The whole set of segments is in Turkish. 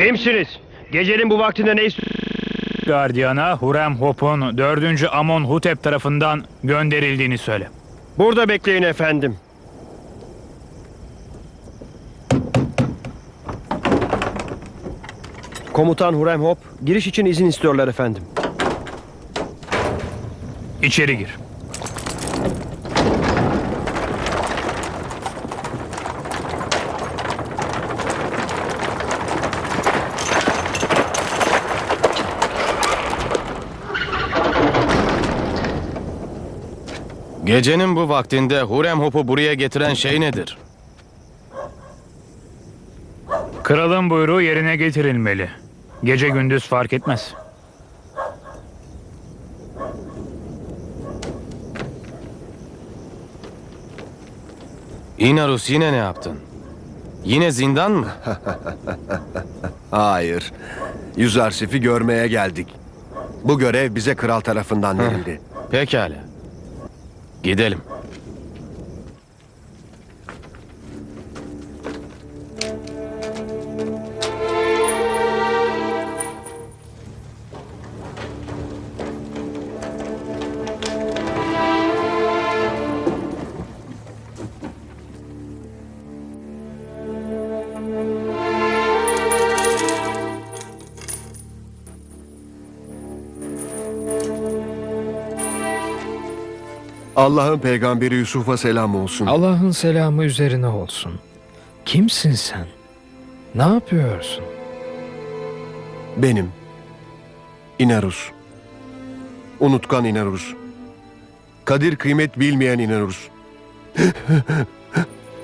Kimsiniz? Gecenin bu vaktinde ne? Gardiyana Hurem Hop'un 4. Amon Hutep tarafından gönderildiğini söyle. Burada bekleyin efendim. Komutan Hurem Hop, giriş için izin istiyorlar efendim. İçeri gir. Gecenin bu vaktinde Hurem Hop'u buraya getiren şey nedir? Kralın buyruğu yerine getirilmeli. Gece gündüz fark etmez. İnarus yine ne yaptın? Yine zindan mı? Hayır. Yüzarsif'i görmeye geldik. Bu görev bize kral tarafından verildi. Pekala. Gidelim. Allah'ın peygamberi Yusuf'a selam olsun. Allah'ın selamı üzerine olsun. Kimsin sen? Ne yapıyorsun? Benim. İnarus. Unutkan İnarus. Kadir kıymet bilmeyen İnarus.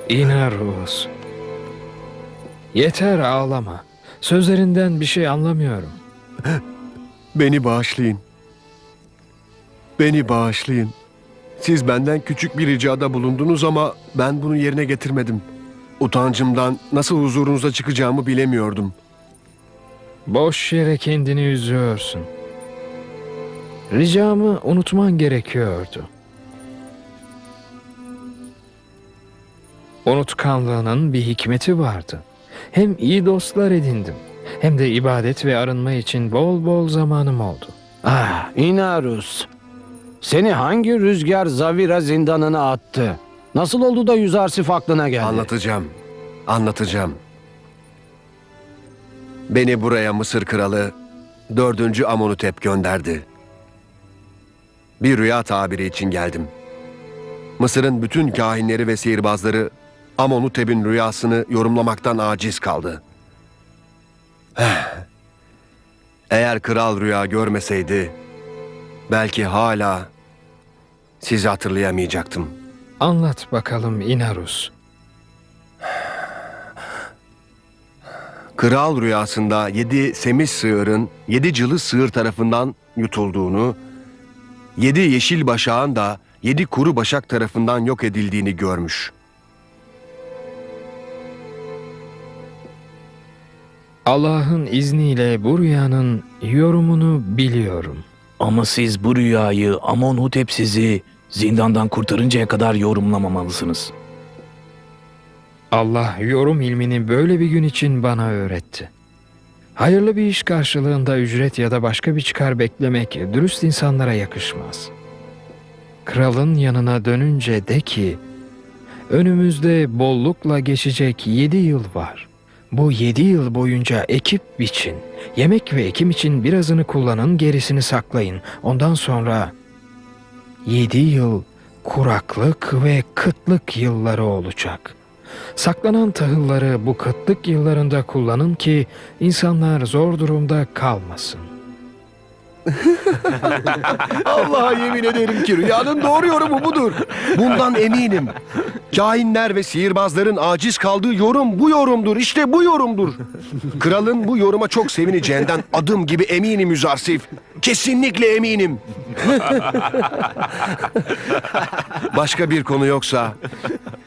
İnarus. Yeter ağlama. Sözlerinden bir şey anlamıyorum. Beni bağışlayın. Beni bağışlayın. Siz benden küçük bir ricada bulundunuz ama ben bunu yerine getirmedim. Utancımdan nasıl huzurunuza çıkacağımı bilemiyordum. Boş yere kendini üzüyorsun. Ricamı unutman gerekiyordu. Unutkanlığının bir hikmeti vardı. Hem iyi dostlar edindim hem de ibadet ve arınma için bol bol zamanım oldu. Ah, Inarus. Seni hangi rüzgar Zavira zindanına attı? Nasıl oldu da Yüzarsif aklına geldi? Anlatacağım. Anlatacağım. Beni buraya Mısır kralı 4. Amonutep gönderdi. Bir rüya tabiri için geldim. Mısır'ın bütün kahinleri ve sihirbazları Amonutep'in rüyasını yorumlamaktan aciz kaldı. Eh. Eğer kral rüya görmeseydi belki hala sizi hatırlayamayacaktım. Anlat bakalım Inarus. Kral rüyasında yedi semiz sığırın yedi cılız sığır tarafından yutulduğunu, yedi yeşil başağın da yedi kuru başak tarafından yok edildiğini görmüş. Allah'ın izniyle bu rüyanın yorumunu biliyorum. Ama siz bu rüyayı Amonhotep sizi zindandan kurtarıncaya kadar yorumlamamalısınız. Allah yorum ilmini böyle bir gün için bana öğretti. Hayırlı bir iş karşılığında ücret ya da başka bir çıkar beklemek dürüst insanlara yakışmaz. Kralın yanına dönünce de ki, önümüzde bollukla geçecek yedi yıl var. Bu yedi yıl boyunca ekip biçin, yemek ve ekim için birazını kullanın, gerisini saklayın. Ondan sonra yedi yıl kuraklık ve kıtlık yılları olacak.'' Saklanan tahılları bu kıtlık yıllarında kullanın ki insanlar zor durumda kalmasın. Allah'a yemin ederim ki rüyanın doğru yorumu budur. Bundan eminim. Kahinler ve sihirbazların aciz kaldığı yorum bu yorumdur. İşte bu yorumdur. Kralın bu yoruma çok sevineceğinden adım gibi eminim Yüzarsif. Kesinlikle eminim. Başka bir konu yoksa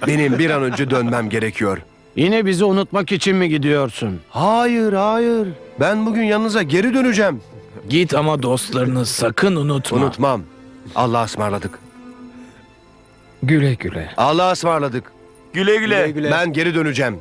benim bir an önce dönmem gerekiyor. Yine bizi unutmak için mi gidiyorsun? Hayır, hayır. Ben bugün yanınıza geri döneceğim. Git ama dostlarını sakın unutma. Unutmam. Allah'a ısmarladık. Güle güle. Allah'a ısmarladık. Güle güle. Ben geri döneceğim.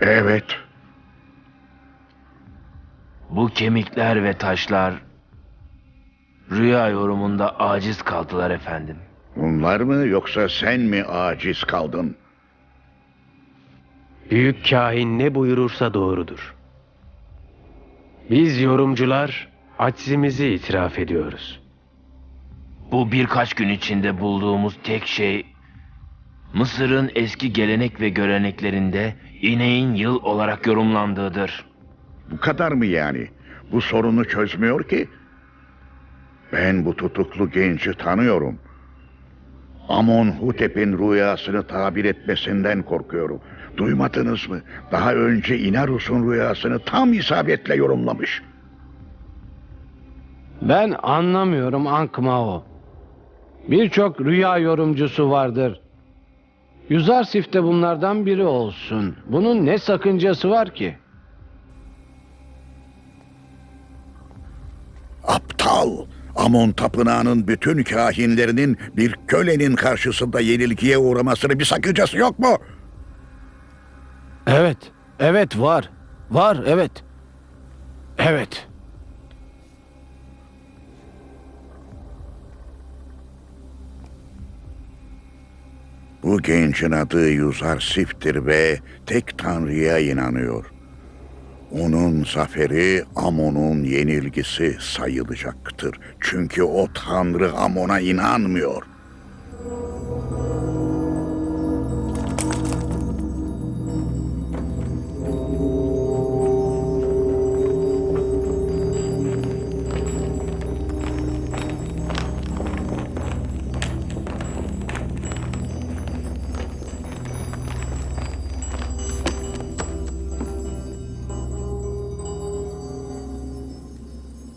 Evet. Bu kemikler ve taşlar rüya yorumunda aciz kaldılar efendim. Bunlar mı yoksa sen mi aciz kaldın? Büyük kahin ne buyurursa doğrudur. Biz yorumcular aczimizi itiraf ediyoruz. Bu birkaç gün içinde bulduğumuz tek şey Mısır'ın eski gelenek ve göreneklerinde ineğin yıl olarak yorumlandığıdır. Bu kadar mı yani? Bu sorunu çözmüyor ki. Ben bu tutuklu genci tanıyorum. Amonhotep'in rüyasını tabir etmesinden korkuyorum. Duymadınız mı? Daha önce Inarus'un rüyasını tam isabetle yorumlamış. Ben anlamıyorum Ankmao. Birçok rüya yorumcusu vardır. Yüzarsif de bunlardan biri olsun. Bunun ne sakıncası var ki? Aptal! Amon tapınağının bütün kahinlerinin bir kölenin karşısında yenilgiye uğramasının bir sakıncası yok mu? Evet, evet var. Var, evet. Evet. Bu gencin adı Yuzarsif'tir ve tek tanrıya inanıyor. Onun zaferi Amon'un yenilgisi sayılacaktır. Çünkü o tanrı Amon'a inanmıyor.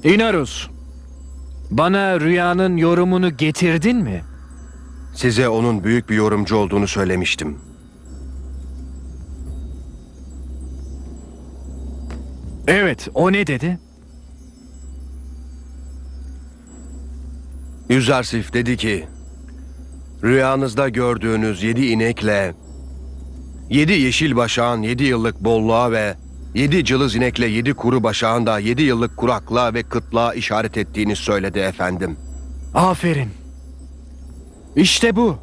İnarus, bana rüyanın yorumunu getirdin mi? Size onun büyük bir yorumcu olduğunu söylemiştim. Evet, o ne dedi? Yüzarsif dedi ki, rüyanızda gördüğünüz yedi inekle, yedi yeşil başağın yedi yıllık bolluğa ve yedi cılız inekle yedi kuru başağın da yedi yıllık kuraklığa ve kıtlığa işaret ettiğini söyledi efendim. Aferin. İşte bu.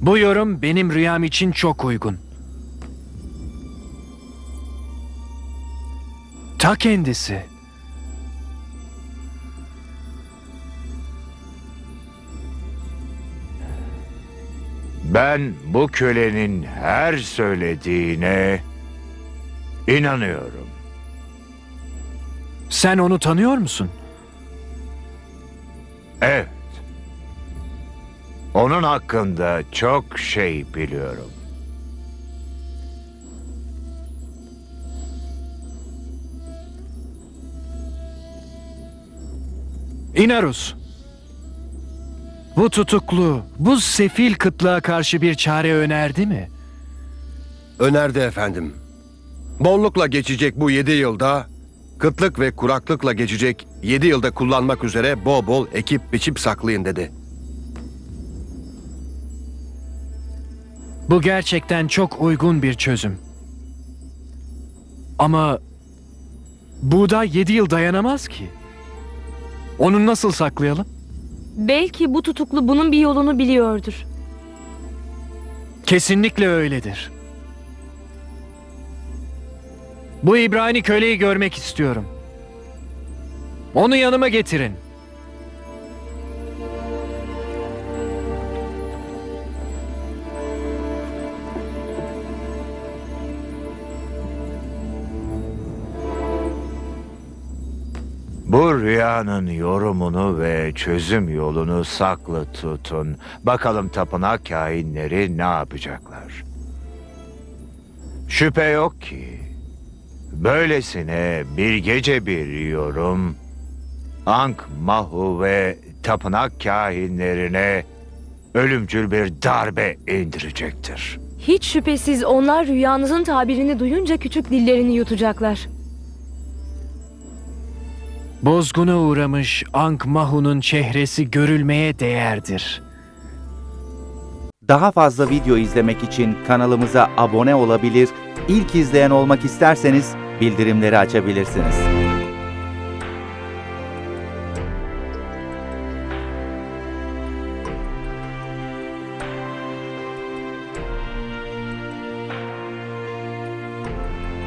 Bu yorum benim rüyam için çok uygun. Ta kendisi. Ben bu kölenin her söylediğine inanıyorum. Sen onu tanıyor musun? Evet. Onun hakkında çok şey biliyorum. İnarus. Bu tutuklu, bu sefil kıtlığa karşı bir çare önerdi mi? Önerdi efendim. Bollukla geçecek bu yedi yılda, kıtlık ve kuraklıkla geçecek yedi yılda kullanmak üzere bol bol ekip biçip saklayın dedi. Bu gerçekten çok uygun bir çözüm. Ama buğday 7 yıl dayanamaz ki. Onu nasıl saklayalım? Belki bu tutuklu bunun bir yolunu biliyordur. Kesinlikle öyledir. Bu İbrani köleyi görmek istiyorum. Onu yanıma getirin. Bu rüyanın yorumunu ve çözüm yolunu saklı tutun. Bakalım tapınak kainleri ne yapacaklar. Şüphe yok ki böylesine bir gece bir yorum Ankh Mahu ve tapınak kahinlerine ölümcül bir darbe indirecektir. Hiç şüphesiz onlar rüyanızın tabirini duyunca küçük dillerini yutacaklar. Bozguna uğramış Ankh Mahu'nun çehresi görülmeye değerdir. Daha fazla video izlemek için kanalımıza abone olabilir, ilk izleyen olmak isterseniz bildirimleri açabilirsiniz.